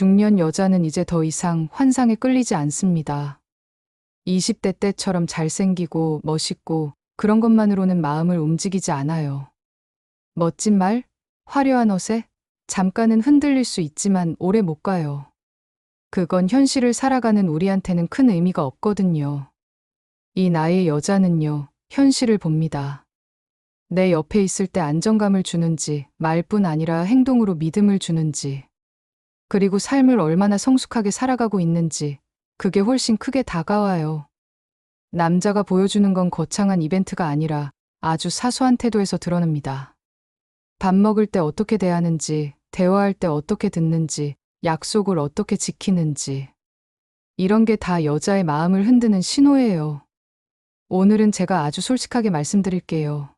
중년 여자는 이제 더 이상 환상에 끌리지 않습니다. 20대 때처럼 잘생기고 멋있고 그런 것만으로는 마음을 움직이지 않아요. 멋진 말, 화려한 옷에 잠깐은 흔들릴 수 있지만 오래 못 가요. 그건 현실을 살아가는 우리한테는 큰 의미가 없거든요. 이 나이의 여자는요, 현실을 봅니다. 내 옆에 있을 때 안정감을 주는지, 말뿐 아니라 행동으로 믿음을 주는지, 그리고 삶을 얼마나 성숙하게 살아가고 있는지, 그게 훨씬 크게 다가와요. 남자가 보여주는 건 거창한 이벤트가 아니라 아주 사소한 태도에서 드러납니다. 밥 먹을 때 어떻게 대하는지, 대화할 때 어떻게 듣는지, 약속을 어떻게 지키는지. 이런 게 다 여자의 마음을 흔드는 신호예요. 오늘은 제가 아주 솔직하게 말씀드릴게요.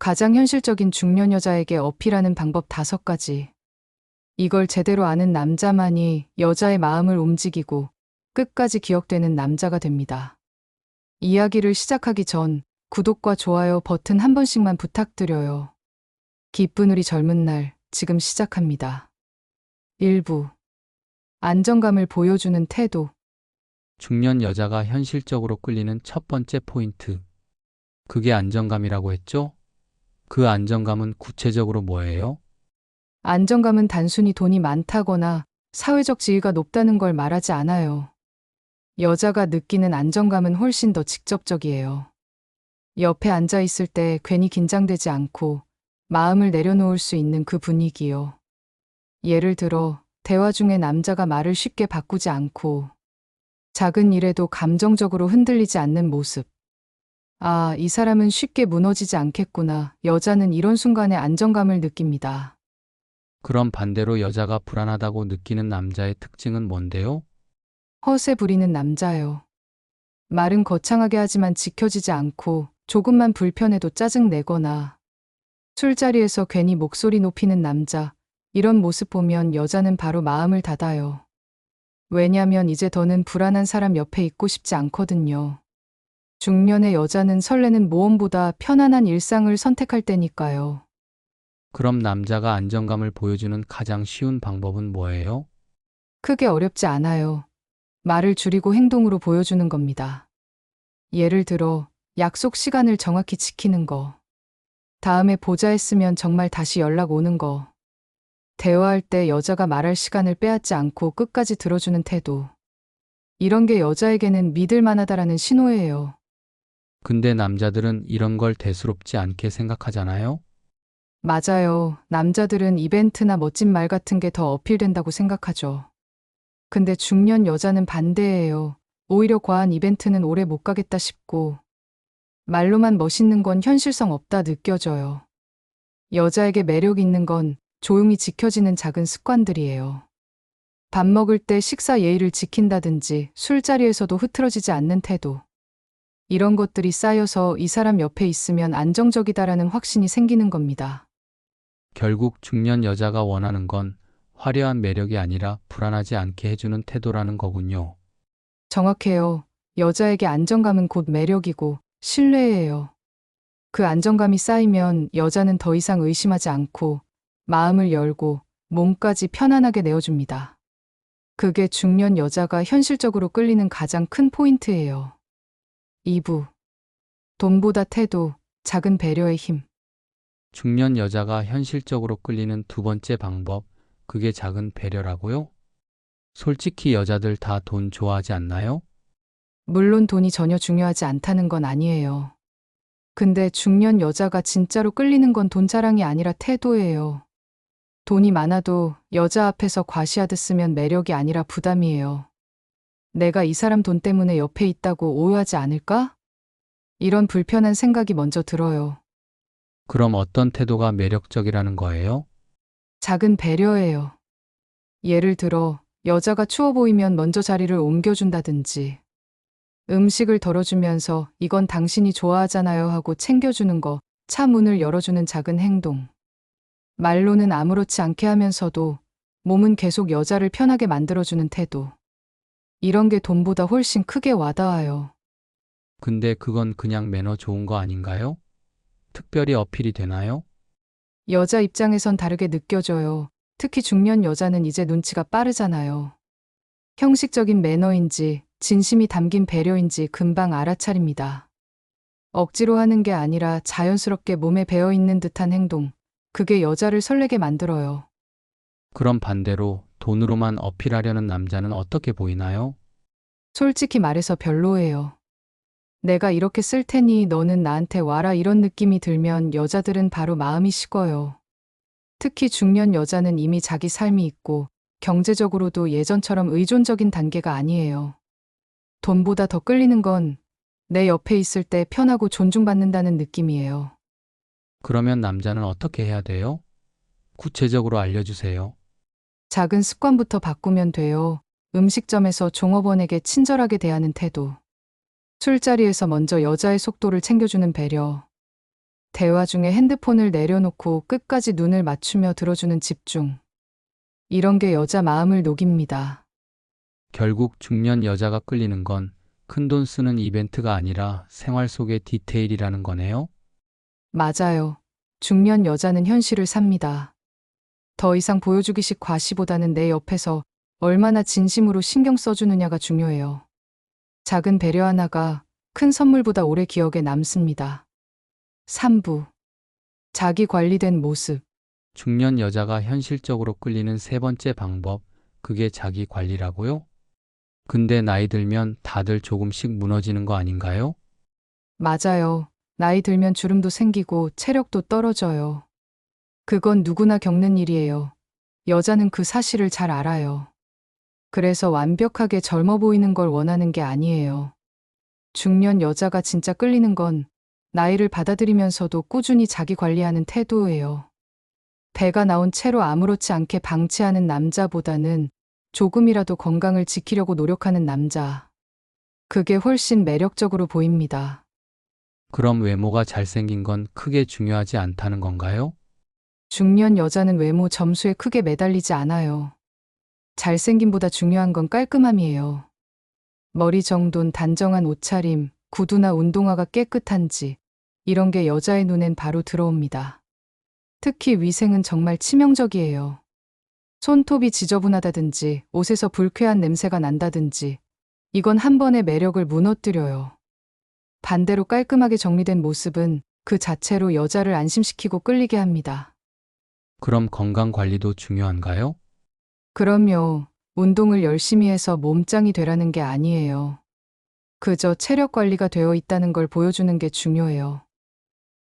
가장 현실적인 중년 여자에게 어필하는 방법 다섯 가지. 이걸 제대로 아는 남자만이 여자의 마음을 움직이고 끝까지 기억되는 남자가 됩니다. 이야기를 시작하기 전 구독과 좋아요 버튼 한 번씩만 부탁드려요. 기쁜 우리 젊은 날 지금 시작합니다. 1부 안정감을 보여주는 태도 중년 여자가 현실적으로 끌리는 첫 번째 포인트. 그게 안정감이라고 했죠? 그 안정감은 구체적으로 뭐예요? 안정감은 단순히 돈이 많다거나 사회적 지위가 높다는 걸 말하지 않아요. 여자가 느끼는 안정감은 훨씬 더 직접적이에요. 옆에 앉아 있을 때 괜히 긴장되지 않고 마음을 내려놓을 수 있는 그 분위기요. 예를 들어, 대화 중에 남자가 말을 쉽게 바꾸지 않고 작은 일에도 감정적으로 흔들리지 않는 모습. 아, 이 사람은 쉽게 무너지지 않겠구나. 여자는 이런 순간에 안정감을 느낍니다. 그럼 반대로 여자가 불안하다고 느끼는 남자의 특징은 뭔데요? 허세 부리는 남자요. 말은 거창하게 하지만 지켜지지 않고 조금만 불편해도 짜증내거나 술자리에서 괜히 목소리 높이는 남자. 이런 모습 보면 여자는 바로 마음을 닫아요. 왜냐면 이제 더는 불안한 사람 옆에 있고 싶지 않거든요. 중년의 여자는 설레는 모험보다 편안한 일상을 선택할 때니까요. 그럼 남자가 안정감을 보여주는 가장 쉬운 방법은 뭐예요? 크게 어렵지 않아요. 말을 줄이고 행동으로 보여주는 겁니다. 예를 들어, 약속 시간을 정확히 지키는 거. 다음에 보자 했으면 정말 다시 연락 오는 거. 대화할 때 여자가 말할 시간을 빼앗지 않고 끝까지 들어주는 태도. 이런 게 여자에게는 믿을 만하다라는 신호예요. 근데 남자들은 이런 걸 대수롭지 않게 생각하잖아요? 맞아요. 남자들은 이벤트나 멋진 말 같은 게 더 어필된다고 생각하죠. 근데 중년 여자는 반대예요. 오히려 과한 이벤트는 오래 못 가겠다 싶고, 말로만 멋있는 건 현실성 없다 느껴져요. 여자에게 매력 있는 건 조용히 지켜지는 작은 습관들이에요. 밥 먹을 때 식사 예의를 지킨다든지 술자리에서도 흐트러지지 않는 태도. 이런 것들이 쌓여서 이 사람 옆에 있으면 안정적이다라는 확신이 생기는 겁니다. 결국 중년 여자가 원하는 건 화려한 매력이 아니라 불안하지 않게 해주는 태도라는 거군요. 정확해요. 여자에게 안정감은 곧 매력이고 신뢰예요. 그 안정감이 쌓이면 여자는 더 이상 의심하지 않고 마음을 열고 몸까지 편안하게 내어줍니다. 그게 중년 여자가 현실적으로 끌리는 가장 큰 포인트예요. 2부. 돈보다 태도, 작은 배려의 힘. 중년 여자가 현실적으로 끌리는 두 번째 방법, 그게 작은 배려라고요? 솔직히 여자들 다 돈 좋아하지 않나요? 물론 돈이 전혀 중요하지 않다는 건 아니에요. 근데 중년 여자가 진짜로 끌리는 건 돈 자랑이 아니라 태도예요. 돈이 많아도 여자 앞에서 과시하듯 쓰면 매력이 아니라 부담이에요. 내가 이 사람 돈 때문에 옆에 있다고 오해하지 않을까? 이런 불편한 생각이 먼저 들어요. 그럼 어떤 태도가 매력적이라는 거예요? 작은 배려예요. 예를 들어, 여자가 추워 보이면 먼저 자리를 옮겨준다든지, 음식을 덜어주면서 이건 당신이 좋아하잖아요 하고 챙겨주는 거, 차 문을 열어주는 작은 행동. 말로는 아무렇지 않게 하면서도 몸은 계속 여자를 편하게 만들어주는 태도. 이런 게 돈보다 훨씬 크게 와닿아요. 근데 그건 그냥 매너 좋은 거 아닌가요? 특별히 어필이 되나요? 여자 입장에선 다르게 느껴져요. 특히 중년 여자는 이제 눈치가 빠르잖아요. 형식적인 매너인지 진심이 담긴 배려인지 금방 알아차립니다. 억지로 하는 게 아니라 자연스럽게 몸에 배어 있는 듯한 행동. 그게 여자를 설레게 만들어요. 그럼 반대로 돈으로만 어필하려는 남자는 어떻게 보이나요? 솔직히 말해서 별로예요. 내가 이렇게 쓸 테니 너는 나한테 와라 이런 느낌이 들면 여자들은 바로 마음이 식어요. 특히 중년 여자는 이미 자기 삶이 있고 경제적으로도 예전처럼 의존적인 단계가 아니에요. 돈보다 더 끌리는 건 내 옆에 있을 때 편하고 존중받는다는 느낌이에요. 그러면 남자는 어떻게 해야 돼요? 구체적으로 알려주세요. 작은 습관부터 바꾸면 돼요. 음식점에서 종업원에게 친절하게 대하는 태도. 술자리에서 먼저 여자의 속도를 챙겨주는 배려. 대화 중에 핸드폰을 내려놓고 끝까지 눈을 맞추며 들어주는 집중. 이런 게 여자 마음을 녹입니다. 결국 중년 여자가 끌리는 건 큰 돈 쓰는 이벤트가 아니라 생활 속의 디테일이라는 거네요. 맞아요. 중년 여자는 현실을 삽니다. 더 이상 보여주기식 과시보다는 내 옆에서 얼마나 진심으로 신경 써주느냐가 중요해요. 작은 배려 하나가 큰 선물보다 오래 기억에 남습니다. 3부. 자기 관리된 모습. 중년 여자가 현실적으로 끌리는 세 번째 방법, 그게 자기 관리라고요? 근데 나이 들면 다들 조금씩 무너지는 거 아닌가요? 맞아요. 나이 들면 주름도 생기고 체력도 떨어져요. 그건 누구나 겪는 일이에요. 여자는 그 사실을 잘 알아요. 그래서 완벽하게 젊어 보이는 걸 원하는 게 아니에요. 중년 여자가 진짜 끌리는 건 나이를 받아들이면서도 꾸준히 자기 관리하는 태도예요. 배가 나온 채로 아무렇지 않게 방치하는 남자보다는 조금이라도 건강을 지키려고 노력하는 남자. 그게 훨씬 매력적으로 보입니다. 그럼 외모가 잘생긴 건 크게 중요하지 않다는 건가요? 중년 여자는 외모 점수에 크게 매달리지 않아요. 잘생김보다 중요한 건 깔끔함이에요. 머리 정돈, 단정한 옷차림, 구두나 운동화가 깨끗한지, 이런 게 여자의 눈엔 바로 들어옵니다. 특히 위생은 정말 치명적이에요. 손톱이 지저분하다든지, 옷에서 불쾌한 냄새가 난다든지, 이건 한 번의 매력을 무너뜨려요. 반대로 깔끔하게 정리된 모습은 그 자체로 여자를 안심시키고 끌리게 합니다. 그럼 건강 관리도 중요한가요? 그럼요. 운동을 열심히 해서 몸짱이 되라는 게 아니에요. 그저 체력 관리가 되어 있다는 걸 보여주는 게 중요해요.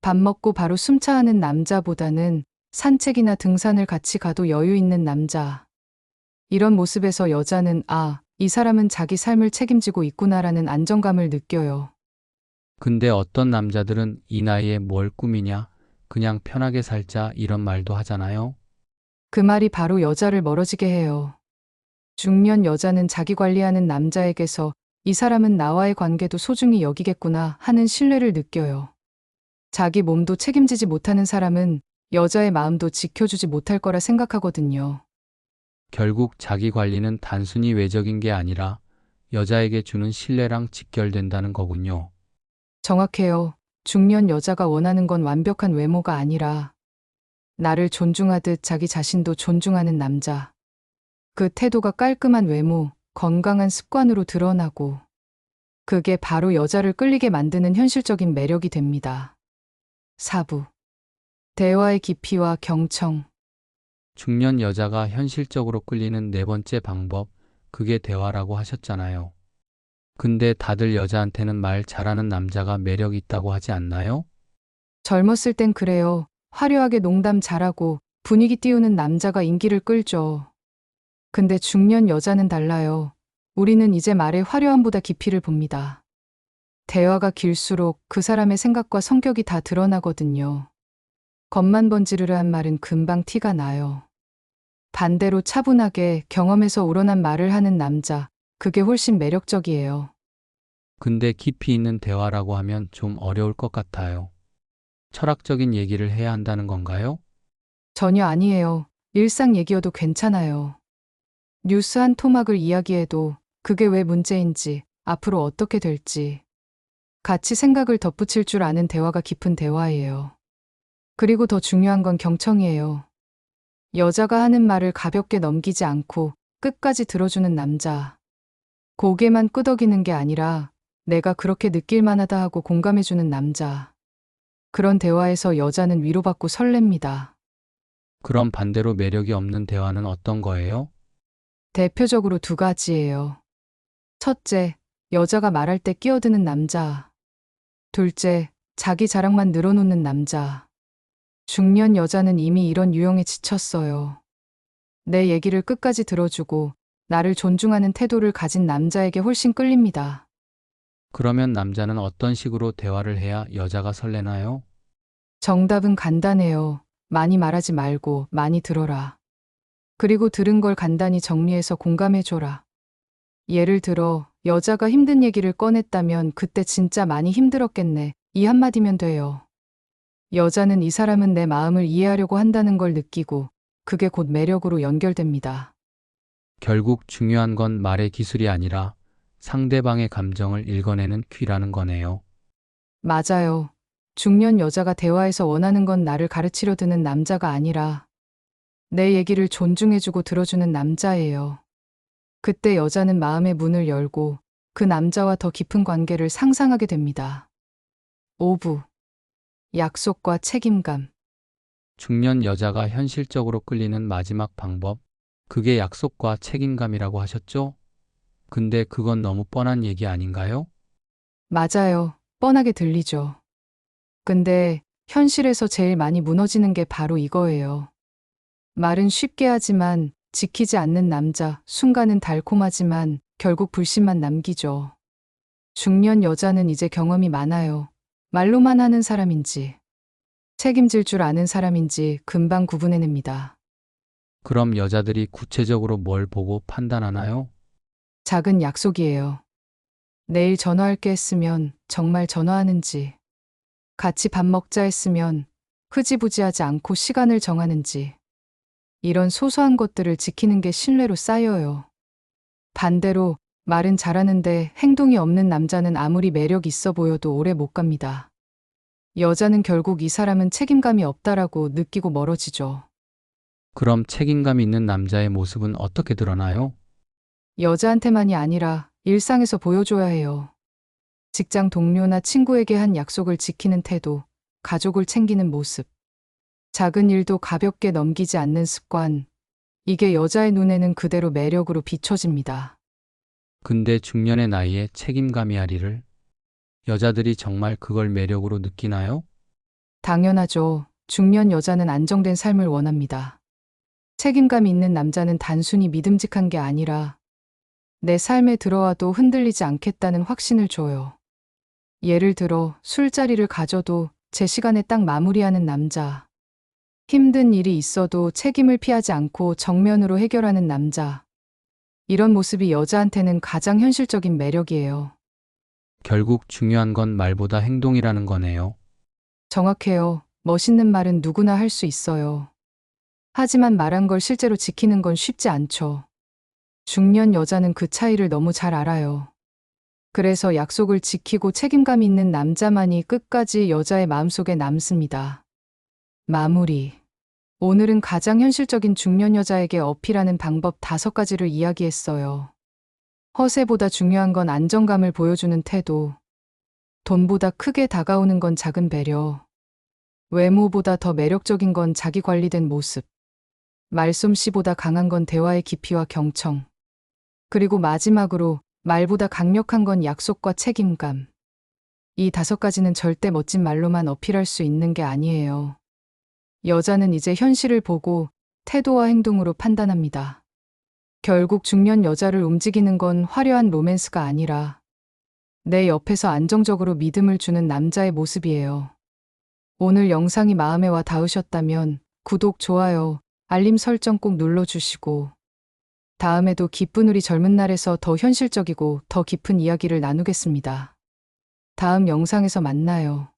밥 먹고 바로 숨차하는 남자보다는 산책이나 등산을 같이 가도 여유 있는 남자. 이런 모습에서 여자는 아, 이 사람은 자기 삶을 책임지고 있구나라는 안정감을 느껴요. 근데 어떤 남자들은 이 나이에 뭘 꾸미냐? 그냥 편하게 살자 이런 말도 하잖아요. 그 말이 바로 여자를 멀어지게 해요. 중년 여자는 자기 관리하는 남자에게서 이 사람은 나와의 관계도 소중히 여기겠구나 하는 신뢰를 느껴요. 자기 몸도 책임지지 못하는 사람은 여자의 마음도 지켜주지 못할 거라 생각하거든요. 결국 자기 관리는 단순히 외적인 게 아니라 여자에게 주는 신뢰랑 직결된다는 거군요. 정확해요. 중년 여자가 원하는 건 완벽한 외모가 아니라 나를 존중하듯 자기 자신도 존중하는 남자. 그 태도가 깔끔한 외모, 건강한 습관으로 드러나고 그게 바로 여자를 끌리게 만드는 현실적인 매력이 됩니다. 4부. 대화의 깊이와 경청. 중년 여자가 현실적으로 끌리는 네 번째 방법, 그게 대화라고 하셨잖아요. 근데 다들 여자한테는 말 잘하는 남자가 매력 있다고 하지 않나요? 젊었을 땐 그래요. 화려하게 농담 잘하고 분위기 띄우는 남자가 인기를 끌죠. 근데 중년 여자는 달라요. 우리는 이제 말의 화려함보다 깊이를 봅니다. 대화가 길수록 그 사람의 생각과 성격이 다 드러나거든요. 겉만 번지르르 한 말은 금방 티가 나요. 반대로 차분하게 경험에서 우러난 말을 하는 남자, 그게 훨씬 매력적이에요. 근데 깊이 있는 대화라고 하면 좀 어려울 것 같아요. 철학적인 얘기를 해야 한다는 건가요? 전혀 아니에요. 일상 얘기여도 괜찮아요. 뉴스 한 토막을 이야기해도 그게 왜 문제인지, 앞으로 어떻게 될지. 같이 생각을 덧붙일 줄 아는 대화가 깊은 대화예요. 그리고 더 중요한 건 경청이에요. 여자가 하는 말을 가볍게 넘기지 않고 끝까지 들어주는 남자. 고개만 끄덕이는 게 아니라 내가 그렇게 느낄 만하다 하고 공감해주는 남자. 그런 대화에서 여자는 위로받고 설렙니다. 그럼 반대로 매력이 없는 대화는 어떤 거예요? 대표적으로 두 가지예요. 첫째, 여자가 말할 때 끼어드는 남자. 둘째, 자기 자랑만 늘어놓는 남자. 중년 여자는 이미 이런 유형에 지쳤어요. 내 얘기를 끝까지 들어주고 나를 존중하는 태도를 가진 남자에게 훨씬 끌립니다. 그러면 남자는 어떤 식으로 대화를 해야 여자가 설레나요? 정답은 간단해요. 많이 말하지 말고 많이 들어라. 그리고 들은 걸 간단히 정리해서 공감해줘라. 예를 들어, 여자가 힘든 얘기를 꺼냈다면 그때 진짜 많이 힘들었겠네. 이 한마디면 돼요. 여자는 이 사람은 내 마음을 이해하려고 한다는 걸 느끼고 그게 곧 매력으로 연결됩니다. 결국 중요한 건 말의 기술이 아니라 상대방의 감정을 읽어내는 퀴라는 거네요. 맞아요. 중년 여자가 대화에서 원하는 건 나를 가르치려 드는 남자가 아니라 내 얘기를 존중해주고 들어주는 남자예요. 그때 여자는 마음의 문을 열고 그 남자와 더 깊은 관계를 상상하게 됩니다. 5부. 약속과 책임감. 중년 여자가 현실적으로 끌리는 마지막 방법, 그게 약속과 책임감이라고 하셨죠? 근데 그건 너무 뻔한 얘기 아닌가요? 맞아요. 뻔하게 들리죠. 근데 현실에서 제일 많이 무너지는 게 바로 이거예요. 말은 쉽게 하지만 지키지 않는 남자, 순간은 달콤하지만 결국 불신만 남기죠. 중년 여자는 이제 경험이 많아요. 말로만 하는 사람인지, 책임질 줄 아는 사람인지 금방 구분해냅니다. 그럼 여자들이 구체적으로 뭘 보고 판단하나요? 작은 약속이에요. 내일 전화할게 했으면 정말 전화하는지, 같이 밥 먹자 했으면 흐지부지하지 않고 시간을 정하는지, 이런 소소한 것들을 지키는 게 신뢰로 쌓여요. 반대로 말은 잘하는데 행동이 없는 남자는 아무리 매력 있어 보여도 오래 못 갑니다. 여자는 결국 이 사람은 책임감이 없다라고 느끼고 멀어지죠. 그럼 책임감 있는 남자의 모습은 어떻게 드러나요? 여자한테만이 아니라 일상에서 보여줘야 해요. 직장 동료나 친구에게 한 약속을 지키는 태도, 가족을 챙기는 모습, 작은 일도 가볍게 넘기지 않는 습관, 이게 여자의 눈에는 그대로 매력으로 비춰집니다. 근데 중년의 나이에 책임감이 아리를 여자들이 정말 그걸 매력으로 느끼나요? 당연하죠. 중년 여자는 안정된 삶을 원합니다. 책임감 있는 남자는 단순히 믿음직한 게 아니라 내 삶에 들어와도 흔들리지 않겠다는 확신을 줘요. 예를 들어 술자리를 가져도 제 시간에 딱 마무리하는 남자. 힘든 일이 있어도 책임을 피하지 않고 정면으로 해결하는 남자. 이런 모습이 여자한테는 가장 현실적인 매력이에요. 결국 중요한 건 말보다 행동이라는 거네요. 정확해요. 멋있는 말은 누구나 할 수 있어요. 하지만 말한 걸 실제로 지키는 건 쉽지 않죠. 중년 여자는 그 차이를 너무 잘 알아요. 그래서 약속을 지키고 책임감 있는 남자만이 끝까지 여자의 마음속에 남습니다. 마무리. 오늘은 가장 현실적인 중년 여자에게 어필하는 방법 다섯 가지를 이야기했어요. 허세보다 중요한 건 안정감을 보여주는 태도. 돈보다 크게 다가오는 건 작은 배려. 외모보다 더 매력적인 건 자기 관리된 모습. 말솜씨보다 강한 건 대화의 깊이와 경청. 그리고 마지막으로 말보다 강력한 건 약속과 책임감. 이 다섯 가지는 절대 멋진 말로만 어필할 수 있는 게 아니에요. 여자는 이제 현실을 보고 태도와 행동으로 판단합니다. 결국 중년 여자를 움직이는 건 화려한 로맨스가 아니라 내 옆에서 안정적으로 믿음을 주는 남자의 모습이에요. 오늘 영상이 마음에 와 닿으셨다면 구독, 좋아요, 알림 설정 꼭 눌러주시고 다음에도 기쁜 우리 젊은 날에서 더 현실적이고 더 깊은 이야기를 나누겠습니다. 다음 영상에서 만나요.